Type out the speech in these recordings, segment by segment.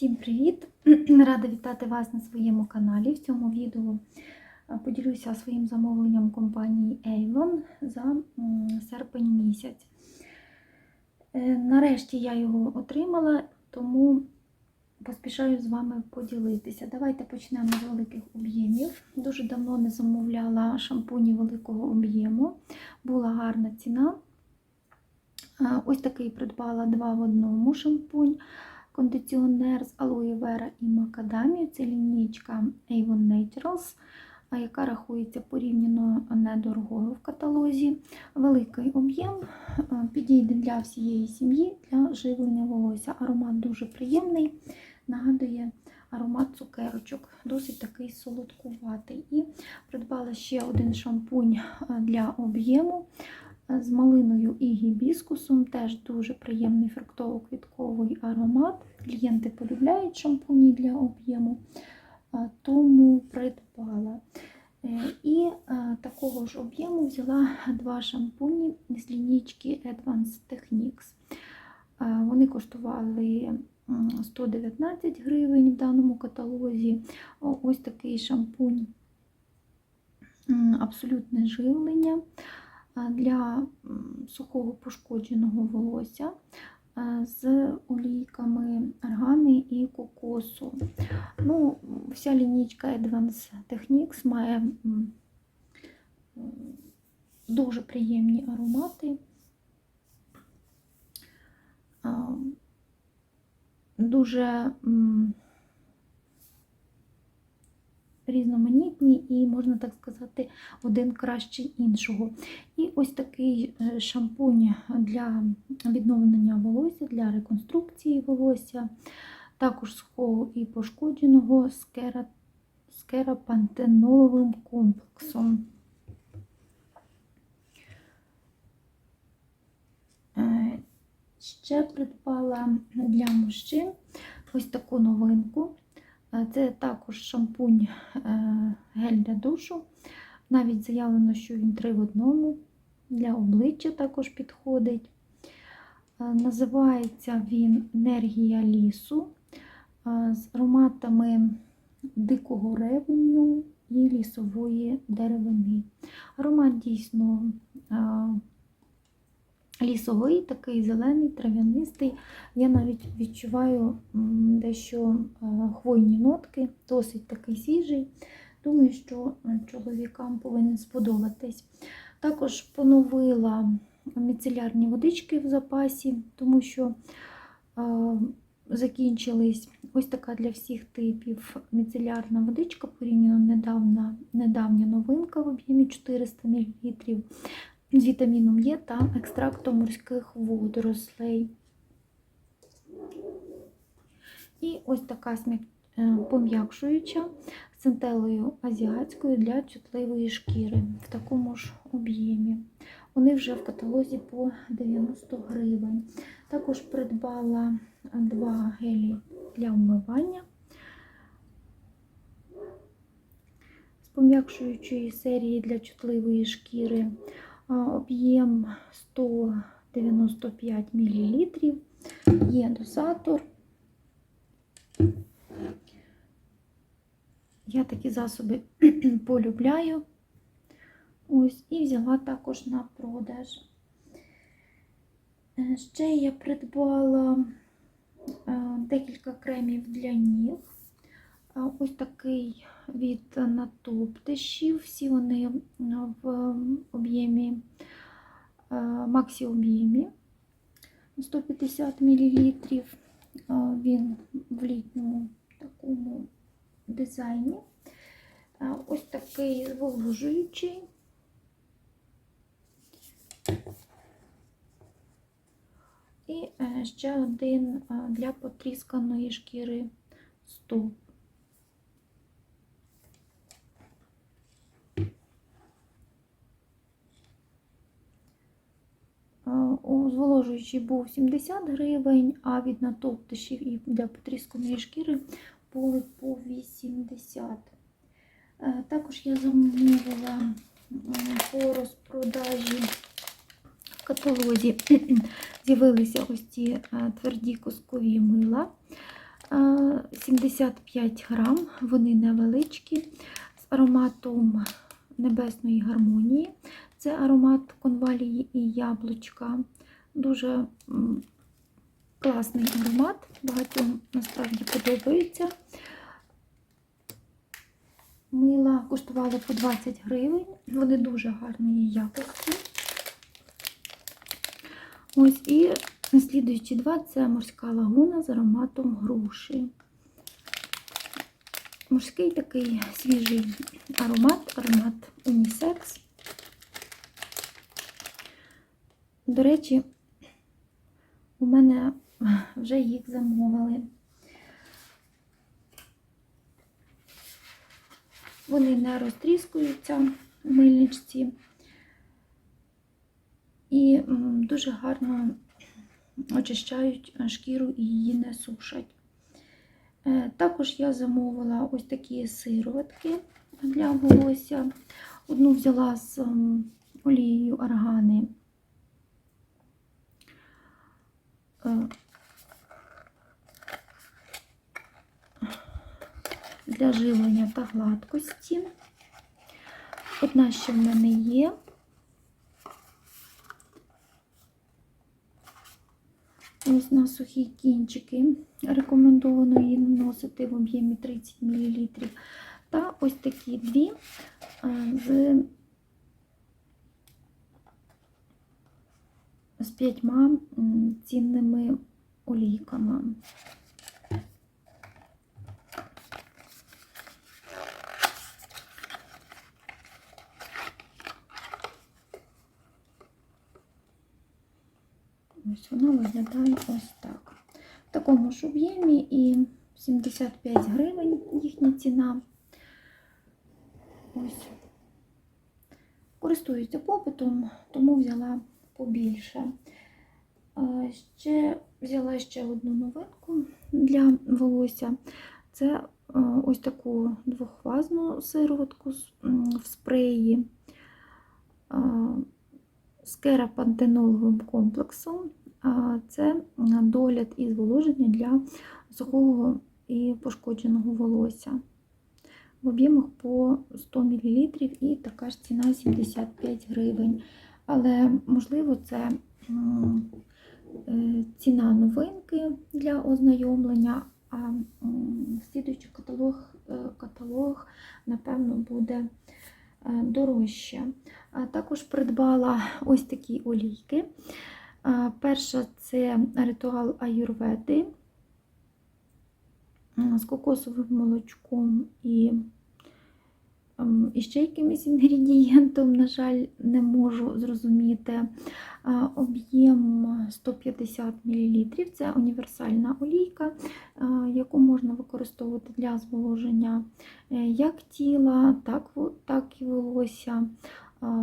Всім привіт! Рада вітати вас на своєму каналі. В цьому відео е, поділюся своїм замовленням компанії Avon за серпень місяць. Е, Нарешті я його отримала, тому поспішаю з вами поділитися. Давайте почнемо з великих об'ємів. Дуже давно не замовляла шампуні великого об'єму. Була гарна ціна. Е, Ось такий придбала два в одному шампунь кондиціонер з алоє вера і макадамію. Це лінійка Avon Naturals, яка рахується порівняно недорогою в каталозі. Великий об'єм підійде для всієї сім'ї для живлення волосся. Аромат дуже приємний, нагадує аромат цукерочок, досить такий солодкуватий. І придбала ще один шампунь для об'єму з малиною і гібіскусом. Теж дуже приємний фруктово-квітковий аромат. Клієнти полюбляють шампуні для об'єму, е, тому придбала. Е, І е, такого ж об'єму взяла два шампуні з лінійки Advanced Techniques. Е, Вони коштували 119 гривень в даному каталозі. Ось такий шампунь абсолютне живлення для сухого пошкодженого волосся е, з олійками аргани і кокосу. Ну, Вся лінійка Advanced Techniques має дуже приємні аромати. Дуже різноманітні і, можна так сказати, один краще іншого. І ось такий е, шампунь для відновлення волосся, для реконструкції волосся, також сухого і пошкодженого з кера- з керапантеноловим комплексом. Е, Ще придбала для мужчин ось таку новинку. Е, Це також шампунь е, гель для душу. Навіть заявлено, що він три в одному. Для обличчя також підходить. Е, Називається він Енергія лісу з ароматами дикого ревеню і лісової деревини. Аромат дійсно лісовий, такий зелений, трав'янистий. Я навіть відчуваю дещо е, хвойні нотки, досить такий свіжий. Думаю, що е, чоловікам повинен сподобатись. Також поновила міцелярні водички в запасі, тому що е, закінчились ось така для всіх типів міцелярна водичка, порівняно недавна, недавня новинка в об'ємі 400 мл з вітаміном Е та екстрактом морських водорослей. І ось така е, пом'якшуюча з центелою азіатською для чутливої шкіри в такому ж об'ємі. Вони вже в каталозі по 90 гривень. Також придбала два гелі для вмивання з пом'якшуючої серії для чутливої шкіри. Об'єм 195 мл. Є дозатор. Я такі засоби полюбляю. Ось, і взяла також на продаж. Е, Ще я придбала е, декілька кремів для ніг. Ось такий від натоптишів. Всі вони в об'ємі е, максі об'ємі 150 мл. Він в літньому такому дизайні. Ось такий зволожуючий. І е, ще один для потрісканої шкіри стоп. Е, У зволожуючий був 70 гривень, а від натоптишів і для потрісканої шкіри були по 80. Е, Також я замовила по розпродажі в каталозі. З'явилися ось ці е, тверді коскові мила. е, 75 грам, вони невеличкі, з ароматом небесної гармонії. Це аромат конвалії і яблучка. Дуже класний аромат, багатьом насправді подобається. Мила коштували по 20 гривень, вони дуже гарної якості. Ось і слідуючі два це морська лагуна з ароматом груші. Морський такий свіжий аромат, аромат унісекс. До речі, у мене вже їх замовили. Вони не розтріскуються в мильничці і дуже гарно очищають шкіру і її не сушать. Е, Також я замовила ось такі сироватки для волосся. Одну взяла з олією органи. Е, Для живлення та гладкості. Одна ще в мене є. Ось на сухі кінчики. Рекомендовано її наносити в об'ємі 30 мл. Та ось такі дві е, з, з п'ятьма цінними олійками. Ось вона виглядає ось так. В такому ж об'ємі і 75 гривень їхня ціна. Ось. Користуюся попитом, тому взяла побільше. Ще взяла ще одну новинку для волосся. Це ось таку двохфазну сироватку в спреї з керапантеноловим комплексом. Це догляд і зволоження для сухого і пошкодженого волосся. В об'ємах по 100 мл і така ж ціна 75 гривень. Але, можливо, це е, ціна новинки для ознайомлення, а слідуючий каталог, е, каталог напевно, буде е, дорожче. Також придбала ось такі олійки. Перша це ритуал аюрведи з кокосовим молочком і, ем, і ще якимось інгредієнтом, на жаль, не можу зрозуміти. Об'єм 150 мл. Це універсальна олійка, яку можна використовувати для зволоження е, як тіла, так, і волосся.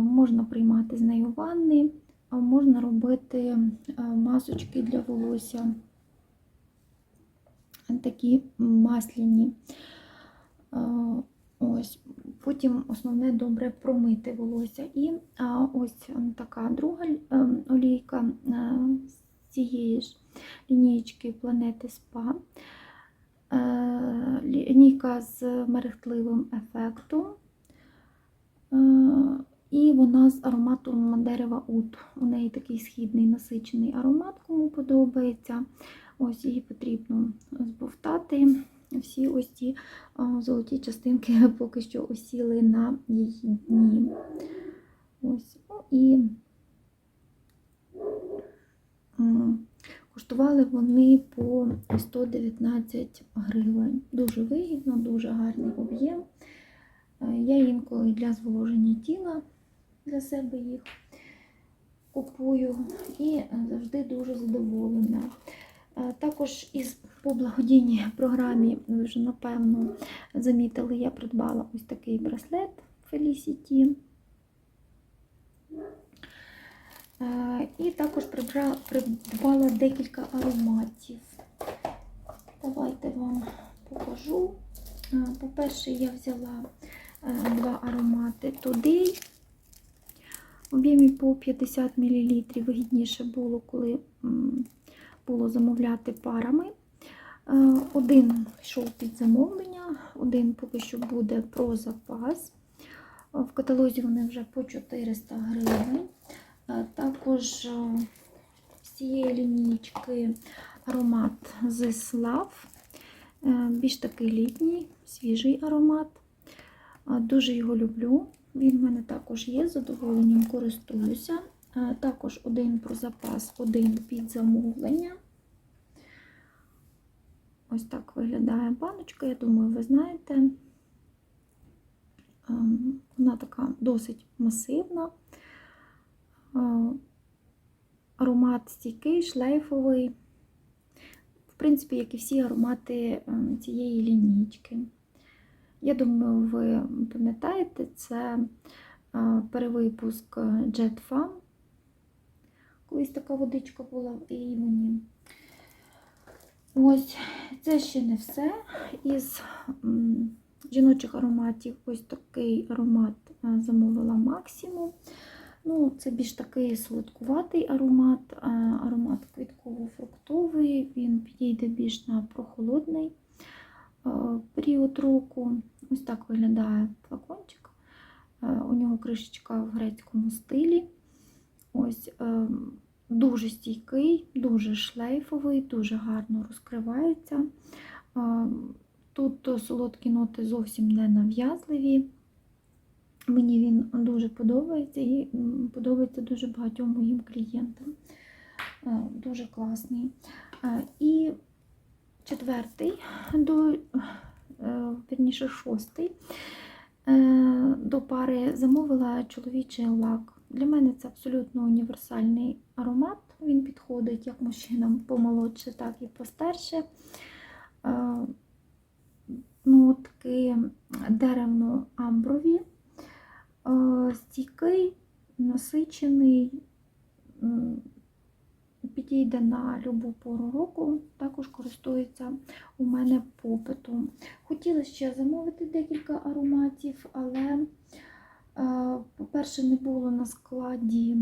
Можна приймати з нею ванни, можна робити масочки для волосся, такі масляні. Ось. Потім основне добре промити волосся. І а, ось така друга олійка з цієї ж лінієчки планети СПА. Е, Лінійка з мерехтливим ефектом. Е, І вона з ароматом дерева ут. У неї такий східний насичений аромат, кому подобається. Ось її потрібно збовтати. Всі ось ці золоті частинки поки що осіли на її дні. Ось. Ну, і коштували вони по 119 гривень. Дуже вигідно, дуже гарний об'єм. Я інколи для зволоження тіла для себе їх купую і завжди дуже задоволена. Е, Також із по благодійній програмі, ви вже напевно замітили, я придбала ось такий браслет Felicity. Е, І також придбала, декілька ароматів. Давайте вам покажу. Е, По-перше, я взяла два аромати. В об'ємі по 50 мл вигідніше було, коли було замовляти парами. Е, Один йшов під замовлення, один поки що буде про запас. Е, В каталозі вони вже по 400 гривень. Е, Також з цієї лінійки аромат Slav. Е, Більш такий літній, свіжий аромат. Дуже його люблю. Він в мене також є, з задоволенням користуюся. Е, Також один про запас, один під замовлення. Ось так виглядає баночка, я думаю, ви знаєте. Ем, Вона така досить масивна. Е, Аромат стійкий, шлейфовий. В принципі, як і всі аромати ем, цієї лінійки. Я думаю, ви пам'ятаєте, це е, перевипуск Jet Fun. Колись така водичка була в Ейвені. Ось, це ще не все. Із жіночих ароматів ось такий аромат е, замовила максимум. Ну, це більш такий солодкуватий аромат, е, аромат квітково-фруктовий, він підійде більш на прохолодний е, період року. Ось так виглядає флакончик. У нього кришечка в грецькому стилі. Дуже стійкий, дуже шлейфовий, дуже гарно розкривається. Тут солодкі ноти зовсім не нав'язливі. Мені він дуже подобається і подобається дуже багатьом моїм клієнтам. Дуже класний. І четвертий, до, е, вірніше, шостий. Е, До пари замовила чоловічий лак. Для мене це абсолютно універсальний аромат. Він підходить як мужчинам помолодше, так і постарше. Е, Ну, такий деревно-амброві, Е, стійкий, насичений, підійде на любу пору року, також користується у мене попитом. Хотіла ще замовити декілька ароматів, але, по-перше, не було на складі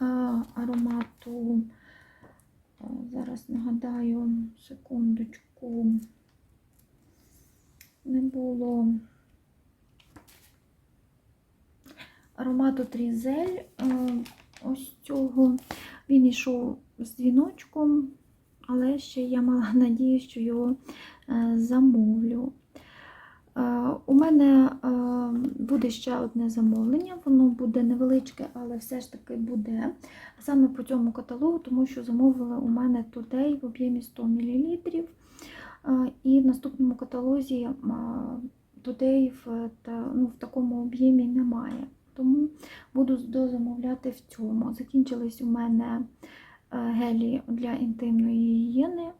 е, аромату. Е, Зараз нагадаю, секундочку. Не було аромату Трізель. е, Ось цього. Він йшов з дзвіночком, але ще я мала надію, що його е, замовлю. Е, У мене е, буде ще одне замовлення, воно буде невеличке, але все ж таки буде саме по цьому каталогу, тому що замовили у мене Today в об'ємі 100 мл. Е, І в наступному каталозі Today в, ну, в такому об'ємі немає. Тому буду дозамовляти в цьому. Закінчились у мене гелі для інтимної гігієни.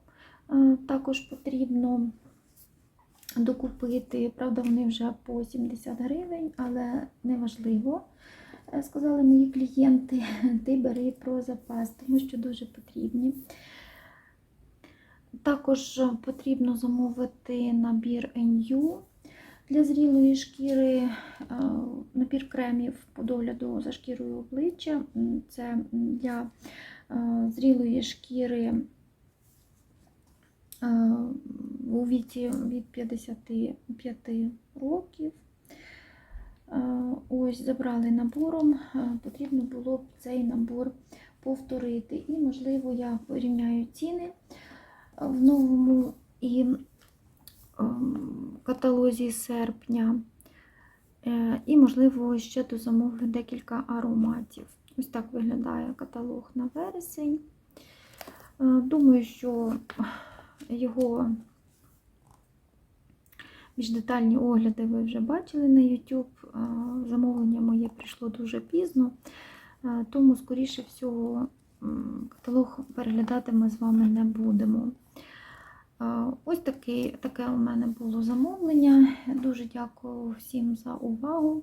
Також потрібно докупити. Правда, вони вже по 70 гривень, але неважливо. Е, Сказали мої клієнти, ти бери про запас, тому що дуже потрібні. Також потрібно замовити набір NU для зрілої шкіри, е, набір кремів по догляду за шкірою обличчя. Це для е, зрілої шкіри у віці від 55 років. Е, Ось забрали набором, е, потрібно було б цей набор повторити. І, можливо, я порівняю ціни в новому і каталозі серпня. Е, І, можливо, ще дозамовлю декілька ароматів. Ось так виглядає каталог на вересень. Е, Думаю, що його більш детальні огляди ви вже бачили на YouTube. Замовлення моє прийшло дуже пізно, тому, скоріше всього, каталог переглядати ми з вами не будемо. Ось таке, таке у мене було замовлення. Дуже дякую всім за увагу.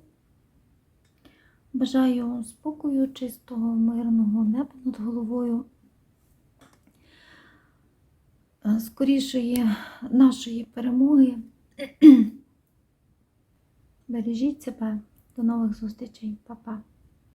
Бажаю спокою, чистого, мирного неба над головою. Е, Скорішої нашої перемоги. Бережіть себе. До нових зустрічей. Па-па.